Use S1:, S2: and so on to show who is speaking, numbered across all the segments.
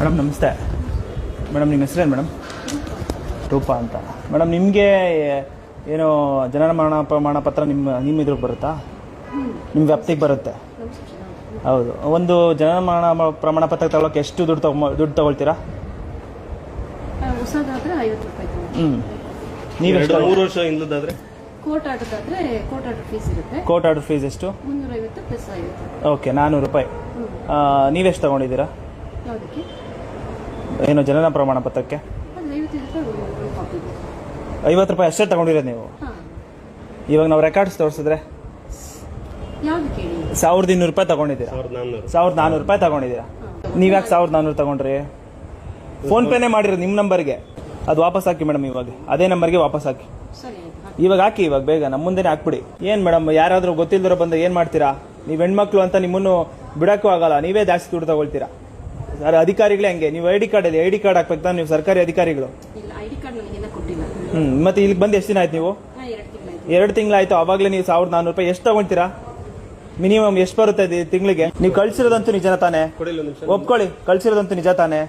S1: Madam ನಮಸ್ತೆ. Madam ನಿಮ್ಮ ಹೆಸರೇನು ಮೇಡಮ್? ರೂಪಾ ಅಂತ. ಮೇಡಮ್ ನಿಮಗೆ ಏನು ಜನನ ಮರಣ ಪ್ರಮಾಣ ಪತ್ರ ನಿಮ್ಮ ನಿಮ್ಮ ಇದ್ರಿಗೆ ಬರುತ್ತಾ? ನಿಮ್ಮ ವ್ಯಾಪ್ತಿಗೆ ಬರುತ್ತೆ. ಹೌದು. ಒಂದು ಜನನ ಮರಣ ಪ್ರಮಾಣ ಪತ್ರ ತಗೊಳಕ್ಕೆ ಎಷ್ಟು ದುಡ್ಡು ತಗೊ ದುಡ್ಡು ತಗೊಳ್ತೀರಾ? ಹ್ಞೂ ನೀವು
S2: ಮೂರು ವರ್ಷ ಇಲ್ಲದಾದ್ರೆ
S3: ಕೋರ್ಟ್ ಆರ್ಡರ್ದಾದ್ರೆ ಕೋರ್ಟ್ ಆರ್ಡರ್ ಫೀಸ್ ಇರುತ್ತೆ.
S1: ಕೋರ್ಟ್ ಆರ್ಡರ್ ಫೀಸ್ ಎಷ್ಟು?
S3: ಪ್ಲಸ್ ಐವತ್ತು.
S1: ಓಕೆ ನಾನ್ನೂರು ರೂಪಾಯಿ. ನೀವೆಷ್ಟು ತಗೊಂಡಿದ್ದೀರಾ?
S3: ಯಾವುದಕ್ಕೆ?
S1: ಏನು ಜನನ ಪ್ರಮಾಣ ಪತ್ರಕ್ಕೆ?
S3: ರೂಪಾಯಿ
S1: ಐವತ್ತು ರೂಪಾಯಿ ಅಷ್ಟೇ ತಗೊಂಡಿರೋದು ನೀವು? ಇವಾಗ ನಾವು ರೆಕಾರ್ಡ್ಸ್ ತೋರಿಸಿದ್ರೆ?
S3: ಯಾವ್ದು ಕೇಳಿ?
S1: ಸಾವಿರದ ಇನ್ನೂರು ರೂಪಾಯಿ ತಗೊಂಡಿದ್ದೀರಾ?
S2: ಸಾವಿರದ ನಾನ್ನೂರು.
S1: ರೂಪಾಯಿ ತಗೊಂಡಿದ್ದೀರಾ? ನೀವ್ಯಾಕೆ ಸಾವಿರದ ನಾನ್ನೂರು ತಗೊಂಡ್ರಿ? ಫೋನ್ ಪೇನೇ ಮಾಡಿರೋದು ನಿಮ್ಮ ನಂಬರ್ಗೆ. ಅದು ವಾಪಸ್ ಹಾಕಿ ಮೇಡಮ್ ಇವಾಗ. ಅದೇ ನಂಬರ್ಗೆ ವಾಪಸ್ ಹಾಕಿ.
S3: ಸರಿ ಆಯ್ತು ಹಾಕಿ.
S1: ಇವಾಗ ಹಾಕಿ ಇವಾಗ ಬೇಗ ನಮ್ಮ ಮುಂದೆನೇ ಹಾಕ್ಬಿಡಿ. ಏನು ಮೇಡಮ್ ಯಾರಾದರೂ ಗೊತ್ತಿಲ್ದಿರೋ ಬಂದ ಏನು ಮಾಡ್ತೀರಾ? ನೀವು ಹೆಣ್ಮಕ್ಳು ಅಂತ ನಿಮ್ಮನ್ನು ಬಿಡೋಕ್ಕೂ ಆಗಲ್ಲ ನೀವೇ ಜಾಸ್ತಿ ದುಡ್ಡು ತಗೊಳ್ತೀರಾ? ಸರ್ ಅಧಿಕಾರಿಗಳೇ ಹಂಗೆ? ನೀವು ಐ ಡಿ ಕಾರ್ಡ್ ಅಲ್ಲಿ ಐ ಡಿ ಕಾರ್ಡ್ ಹಾಕ್ಬೇಕು ತಾನೆ ನೀವು ಸರ್ಕಾರಿ ಅಧಿಕಾರಿಗಳು?
S3: ಹ್ಮ್
S1: ಹ್ಞೂ ಮತ್ತೆ ಇಲ್ಲಿ ಬಂದು ಎಷ್ಟು ದಿನ ಆಯ್ತು ನೀವು?
S3: ಹಾಂ ಎರಡು ತಿಂಗಳಾಯ್ತು
S1: ಅವಾಗಲೇ ನೀವು ಸಾವಿರದ ನಾನ್ನೂರು ರೂಪಾಯಿ ಎಷ್ಟು ತಗೊಳ್ತೀರಾ? ಮಿನಿಮಮ್ ಎಷ್ಟು ಬರುತ್ತೆ ತಿಂಗಳಿಗೆ? ನೀವು ಕಳ್ಸಿರೋದಂತೂ ನಿಜ ತಾನೆ?
S2: ಕೊಡಿಲ್ಲ ಒಂದು ನಿಮಿಷ.
S1: ಒಪ್ಕೊಳ್ಳಿ ಕಳ್ಸಿರೋದಂತೂ ನಿಜ ತಾನೆ?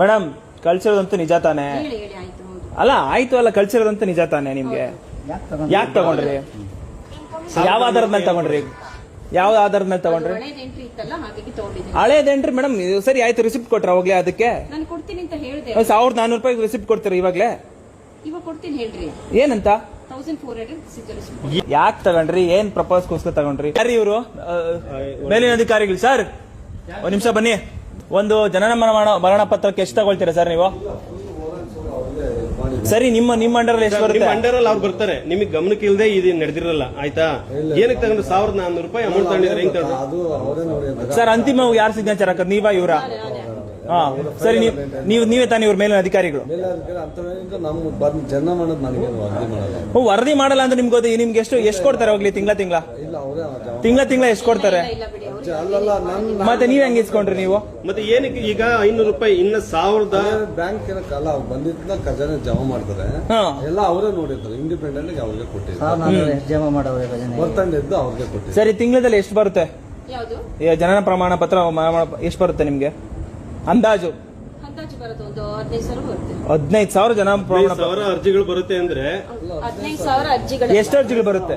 S1: ಮೇಡಮ್ ಕಳ್ಸಿರೋದಂತೂ ನಿಜ ತಾನೆ?
S3: ಹೇಳಿ ಹೇಳಿ ಆಯ್ತು ಹೌದು.
S1: ಅಲ್ಲ ಆಯ್ತು ಅಲ್ಲ ಕಳ್ಸಿರೋದಂತೂ ನಿಜ ತಾನೆ ನಿಮ್ಗೆ? ಯಾಕೆ ತಗೊಂಡ್ರಿ? ಯಾವ ಆಧಾರದ ಮೇಲೆ ತಗೊಂಡ್ರಿ? ಯಾವ ಆಧಾರದ ಮೇಲೆ ತಗೊಂಡ್ರಿ?
S3: ಹಳೇದು ಎಂಟ್ರಿ ಇತ್ತಲ್ಲ ಹಾಗಾಗಿ ತಗೊಂಡಿದ್ದೀನಿ.
S1: ಹಳೇದೇನ್ರಿ ಮೇಡಮ್ ಸರಿ ಆಯ್ತು ರಿಸಿಪ್ಟ್ ಕೊಟ್ರ ಅವಾಗ್ಲೇ ಅದಕ್ಕೆ?
S3: ನಾನು ಕೊಡ್ತೀನಿ ಅಂತ ಹೇಳಿದೆ.
S1: ಸಾವಿರದ ನಾನೂರು ರೂಪಾಯಿ ರಿಸಿಪ್ಟ್ ಕೊಡ್ತೀರಾ ಇವಾಗ್ಲೇ?
S3: ಇವಾಗ ಕೊಡ್ತೀನಿ ಹೇಳ್ರಿ.
S1: ಏನಂತ?
S3: ತೌಸಂಡ್ ಫೋರ್ ಹಂಡ್ರೆಡ್ ಸಿಗ್ತಾರೆ
S1: ಯಾಕೆ ತಗೊಂಡ್ರಿ? ಏನ್ ಪ್ರಪೋಸ್ಗೋಸ್ಕರ ತಗೊಂಡ್ರಿ? ಯಾರು ಇವರು? ಮೇಲಿನ ಅಧಿಕಾರಿಗಳು ಸರ್ ಒಂದ್ ನಿಮಿಷ ಬನ್ನಿ. ಒಂದು ಜನನ ಮರಣ ಮರಣ ಪತ್ರಕ್ಕೆ ಎಷ್ಟು ತಗೊಳ್ತೀರಾ ಸರ್ ನೀವು? ಸರಿ ನಿಮ್ಮ ನಿಮ್ಮ ಅಂಡರ್ ಎಷ್ಟು
S2: ನಿಮ್
S1: ಬರುತ್ತೆ?
S2: ಅಂಡರ್ ಅಲ್ಲಿ ಅವ್ರು ಬರ್ತಾರೆ. ನಿಮಗೆ ಗಮನಕ್ಕೆ ಇಲ್ಲದೆ ಇದು ನಡೆದಿರಲ್ಲ ಆಯ್ತಾ? ಏನಕ್ಕೆ ತಗೊಂಡು ಸಾವಿರದ ನಾನ್ನೂರು ರೂಪಾಯಿ ಅಮೌಂಟ್ ತಗೊಂಡಿದ್ರೆ ಹೆಂಗ್ ತಗೊಂಡ್ರು
S4: ಅದು ಅವರೇ ನೋಡಿ
S1: ಸರ್ ಅಂತಿಮ ಯಾರು ಸಿಗ್ನೇಚರ್ ಹಾಕೋದು? ನೀವಾ ಇವರ? ಹಾ ಸರಿ ನೀವು ನೀವು ನೀವೇ ತಾನೇ ಇವ್ರ ಮೇಲಿನ ಅಧಿಕಾರಿಗಳು.
S4: ವರದಿ ಮಾಡಲ್ಲ
S1: ಅಂದ್ರೆ ನಿಮ್ಗೆ ಗೊತ್ತು ನಿಮ್ಗೆ ಎಷ್ಟು ಎಷ್ಟು ಕೊಡ್ತಾರೆ ಹೋಗ್ಲಿ ತಿಂಗಳ ತಿಂಗಳ?
S4: ಇಲ್ಲ ಅವರೇ ಜವಾಬ್ದಾರಿ.
S1: ತಿಂಗಳ ತಿಂಗಳ ಎಷ್ಟು ಕೊಡ್ತಾರೆ?
S3: ಇಲ್ಲ
S4: ಅಲ್ಲಲ್ಲ ನನ್ನ
S1: ಮತ್ತೆ ನೀವ್ ಹೆಂಗ್ ಇಸ್ಕೊಂಡ್ರಿ ನೀವು?
S2: ಮತ್ತೆ ಏನಕ್ಕೆ ಈಗ ಐನೂರು ರೂಪಾಯಿ ಇನ್ನ ಸಾವಿರದ
S4: ಬ್ಯಾಂಕ್ ಅಲ್ಲ ಅವ್ರು ಬಂದಿದ್ದನ್ನ ಖಜಾನೆ ಜಮಾ ಮಾಡ್ತಾರೆ.
S1: ಹಾ.
S4: ಎಲ್ಲ ಅವರೇ ನೋಡಿರ್ತಾರೆ ಇಂಡಿಪೆಂಡೆಂಟ್ ಅವ್ರಿಗೆ ಕೊಟ್ಟಿದ್ದಾರೆ
S5: ಜಮಾ
S4: ಬರ್ತಂಡಿದ್ದು ಅವ್ರಿಗೆ ಕೊಟ್ಟಿದ್ದಾರೆ
S1: ಸರಿ ತಿಂಗಳಲ್ಲಿ ಎಷ್ಟು ಬರುತ್ತೆ?
S3: ಯಾವುದು?
S1: ಈ ಜನನ ಪ್ರಮಾಣ ಪತ್ರ ಎಷ್ಟು ಬರುತ್ತೆ ನಿಮ್ಗೆ? ಅಂದಾಜು.
S3: ಅಂದಾಜು ಬರೋದು ಒಂದು ಹದಿನೈದು ಸಾವಿರ ಬರುತ್ತೆ.
S1: ಹದಿನೈದು ಸಾವಿರ ಜನ ಪ್ರಮಾಣ
S2: ಅರ್ಜಿಗಳು ಬರುತ್ತೆ ಅಂದ್ರೆ
S1: ಎಷ್ಟು ಅರ್ಜಿಗಳು ಬರುತ್ತೆ?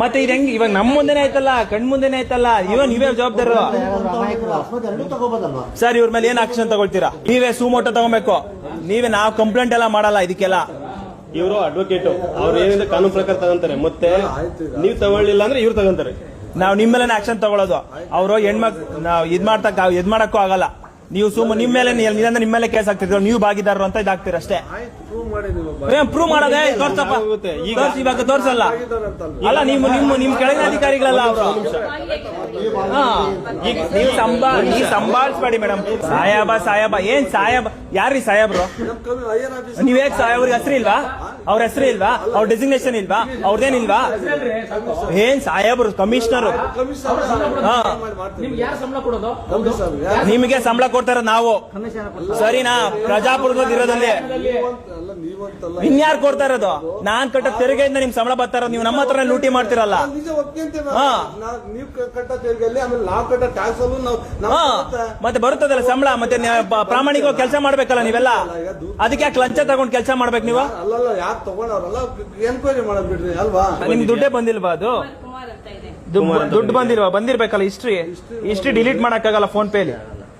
S1: ಮತ್ತೆ ಇದು ಹೆಂಗ್ ಇವಾಗ ನಮ್ಮ ಮುಂದೆನೆ ಆಯ್ತಲ್ಲ ಕಣ್ ಮುಂದೆನೆ ಆಯ್ತಲ್ಲ? ಇವ ನೀವೇ ಜವಾಬ್ದಾರರು ಸರ್ ಇವ್ರ ಮೇಲೆ ಏನ್ ಆಕ್ಷನ್ ತಗೊಳ್ತೀರಾ? ನೀವೇ ಸುಮೋಟೋ ತಗೋಬೇಕು. ನೀವೇ ನಾವು ಕಂಪ್ಲೇಂಟ್ ಎಲ್ಲ ಮಾಡಲ್ಲ ಇದಕ್ಕೆಲ್ಲ.
S2: ಇವರು ಅಡ್ವೊಕೇಟ್ ಅವ್ರು ಏನಿದೆ ಕಾನೂನು ಪ್ರಕಾರ ತಗೊಂತಾರೆ. ಮತ್ತೆ ನೀವು ತಗೊಳ್ಳಿಲ್ಲ ಅಂದ್ರೆ ಇವ್ರು ತಗೊಂತಾರೆ.
S1: ನಾವು ನಿಮ್ಮ ಮೇಲೆ ಆಕ್ಷನ್ ತಗೊಳ್ಳೋದು ಅವರು ಹೆಣ್ಮಕ್ ನಾವು ಇದ್ ಮಾಡ್ತಕ್ಕ ಇದ್ ಮಾಡಕ್ಕೂ ಆಗಲ್ಲ. ನೀವು ಸುಮ್ಮ ನಿಮ್ಮ ಮೇಲೆ ನಿನ್ನ ನಿಮ್ಮ ಮೇಲೆ ಕೇಸ್ ಆಗ್ತಿದ್ರು ನೀವು ಭಾಗಿದಾರರು ಅಂತ ಇದಾಗ್ತೀರ ಅಷ್ಟೇ.
S4: ಪ್ರೂವ್
S1: ಮಾಡೋದೇ? ತೋರ್ಸಪ್ಪ.
S2: ಈಗ-
S1: ತೋರ್ಸಿ, ಇವಾಗ ತೋರ್ಸಲ್ಲ. ಅಲ್ಲ ನಿಮ್ಮ ನಿಮ್ಮ ನಿಮ್ ಕೆಳಗಿನ ಅಧಿಕಾರಿಗಳಲ್ಲ ಅವರು. ನೀವು ಸಂಬಾ ನೀವು ಸಂಭಾಳಿಸ್ಬೇಡಿ ಮೇಡಮ್. ಸಾಯಾಬ ಸಾಯಾಬ. ಏನ್ ಸಾಯಾಬ? ಯಾರ್ರಿ ಸಾಯಾಬ್ರು? ನೀವ್ ಹೇಗ್ ಸಾಯಾಬ್ರಿಗೆ ಹೆಸರು ಇಲ್ವಾ? ಅವ್ರ ಹೆಸರು ಇಲ್ವಾ? ಅವ್ರ ಡೆಸಿಗ್ನೇಷನ್ ಇಲ್ವಾ? ಅವ್ರದೇನಿಲ್ವಾ ಏನ್ ಸಾಹೇಬ್ರು ಕಮಿಷನರ್ ನಿಮಗೆ ಸಂಬಳ ಕೊಡ್ತಾರ ನಾವು. ಸರಿನಾ? ಪ್ರಜಾಪ್ರಭುತ್ವದ ಇರೋದಲ್ಲಿ.
S4: ಅಲ್ಲ ನೀವಂತಲ್ಲ
S1: ಇನ್ಯಾರು ಕೊಡ್ತಾ ಇರೋದು? ನಾನ್ ಕಟ್ಟ ತೆರಿಗೆಯಿಂದ ನಿಮ್ ಸಂಬಳ ಬರ್ತಾ ಇರೋದು ನೀವು ನಮ್ಮ ಹತ್ರ ಲೂಟಿ ಮಾಡ್ತಿರಲ್ಲ.
S4: ನಿಜ ಒಪ್ಕೊಂತೇವೆ
S1: ಹಾ.
S4: ನೀವು ಕ- ಕಟ್ಟೋ ತೆರಿಗೆಯಲ್ಲಿ ಆಮೇಲೆ ನಾವು ಕಟ್ಟೋ ಟ್ಯಾಕ್ಸ್ ಅಲ್ಲೂ ನಾವು ನಾವು
S1: ಹಾ.
S4: ಬರುತ್ತೆ.
S1: ಮತ್ತೆ ಬರುತ್ತದಲ್ಲ ಸಂಬಳ ಮತ್ತೆ ಪ್ರಾಮಾಣಿಕವಾಗಿ ಕೆಲಸ ಮಾಡ್ಬೇಕಲ್ಲ ನೀವೆಲ್ಲ? ಅದಕ್ಕೆ ಯಾಕೆ ಲಂಚ ತಗೊಂಡ್ ಕೆಲಸ ಮಾಡ್ಬೇಕು ನೀವು?
S4: ಅಲ್ಲಲ್ಲ ಯಾರು ತಗೊಂಡವ್ರಲ್ಲ ಎನ್ಕ್ವೈರಿ ಮಾಡೋದ್ ಬಿಡ್ರಿ ಅಲ್ವಾ?
S1: ನಿಮ್ ದುಡ್ಡೇ ಬಂದಿಲ್ವಾ ಅದು?
S3: ಕುಮಾರ್ ಕುಮಾರ್ ಅಂತ ಇದೆ.
S1: ದುಡ್ಡು- ದುಡ್ಡು ಬಂದಿಲ್ವಾ? ಬಂದಿರ್ಬೇಕಲ್ಲ ಹಿಸ್ಟ್ರಿ ಹಿಸ್ಟ್ರಿ ಡಿಲೀಟ್ ಮಾಡಕ್ಕಾಗಲ್ಲ ಫೋನ್ ಪೇಲಿ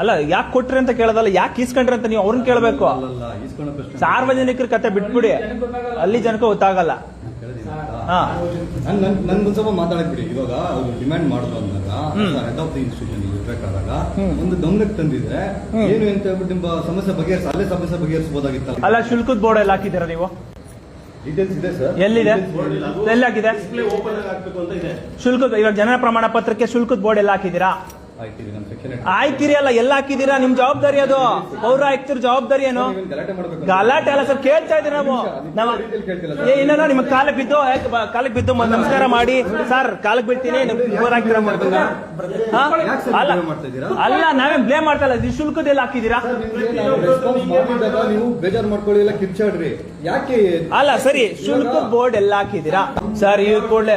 S1: ಅಲ್ಲ ಯಾಕೆ ಕೊಟ್ರಿ ಅಂತ ಕೇಳೋದಲ್ಲ ಯಾಕೆ ಈಸ್ಕೊಂಡ್ರಿ ಅಂತ ನೀವು ಅವ್ರನ್ನ ಕೇಳಬೇಕು? ಸಾರ್ವಜನಿಕರ ಕತೆ ಬಿಟ್ಬಿಡಿ. ಅಲ್ಲಿ ಜನಕ್ಕೆ ಗೊತ್ತಾಗಲ್ಲ.
S6: ನನ್ಗೊಂದ್ ಸ್ವಲ್ಪ ಮಾತಾಡಕ್ ಬಿಡಿ. ಇವಾಗ ಅವ್ರು ಡಿಮ್ಯಾಂಡ್ ಮಾಡಿದ್ರು ಅಂದಾಗ ಹೆಡ್ ಆಫ್ ದಿ ಇನ್ಸ್ಟಿಟ್ಯೂಷನ್ ಇರ್ಬೇಕಾದಾಗ ಒಂದು ಗಮನಕ್ಕೆ ತಂದಿದ್ರೆ ಏನು ಅಂತ ಹೇಳ್ಬಿಟ್ಟು ನಿಮ್ಮ ಸಮಸ್ಯೆ ಬಗೆಹರಿಸ ಅಲ್ಲೇ ಸಮಸ್ಯೆ ಬಗೆಹರಿಸಬಹುದಾಗಿತ್ತು
S1: ಅಲ್ಲ ಶುಲ್ಕದ ಬೋರ್ಡ್ ಎಲ್ಲ ಹಾಕಿದ್ದೀರಾ ನೀವು?
S6: ಡೀಟೇಲ್ಸ್ ಇದೆ ಸರ್.
S1: ಎಲ್ಲಿದೆ? ಎಲ್ಲಿ ಹಾಕಿದೆ
S2: ಓಪನ್ ಆಗ್ಬೇಕು ಅಂತ ಇದೆ.
S1: ಶುಲ್ಕದ ಇವಾಗ ಜನರ ಪ್ರಮಾಣ ಪತ್ರಕ್ಕೆ ಶುಲ್ಕದ ಬೋರ್ಡ್ ಎಲ್ಲ ಹಾಕಿದ್ದೀರಾ? ಆಯ್ತಿರಿ ಅಲ್ಲ ಎಲ್ಲ ಹಾಕಿದ್ದೀರಾ? ನಿಮ್ ಜವಾಬ್ದಾರಿ ಅದು. ಪೌರ ಆಯ್ತಿರ ಜವಾಬ್ದಾರಿ ಏನು?
S6: ಗಲಾಟೆ
S1: ಅಲ್ಲ ಸರ್ ಕೇಳ್ತಾ ಇದ್ದೀವಿ ನಾವು? ನಾವು ಏನೋ ಇಲ್ಲ ನಿಮ್ಗೆ ಕಾಲಕ್ಕೆ ಬಿದ್ದು ಕಾಲಕ್ಕೆ ಬಿದ್ದು ನಮಸ್ಕಾರ ಮಾಡಿ. ಸರ್ ಕಾಲಕ್ಕೆ
S6: ಬಿಡ್ತೀನಿ
S1: ಅಲ್ಲ ಅಲ್ಲ ನಾವೇ ಬ್ಲೇಮ್ ಮಾಡ್ತಾ ಇಲ್ಲ. ಶುಲ್ಕದಲ್ಲಿ ಹಾಕಿದ್ದೀರಾ?
S6: ನೀವು ಬೇಜಾರು ಮಾಡ್ಕೊಳ್ಳಿ ಎಲ್ಲ ಕಿರ್ಚಾಡ್ರಿ. ಯಾಕೆ
S1: ಅಲ್ಲ ಸರಿ ಶುಲ್ಕ ಬೋರ್ಡ್ ಎಲ್ಲ ಹಾಕಿದೀರಾ ಸರ್ ಈ ಕೂಡಲೇ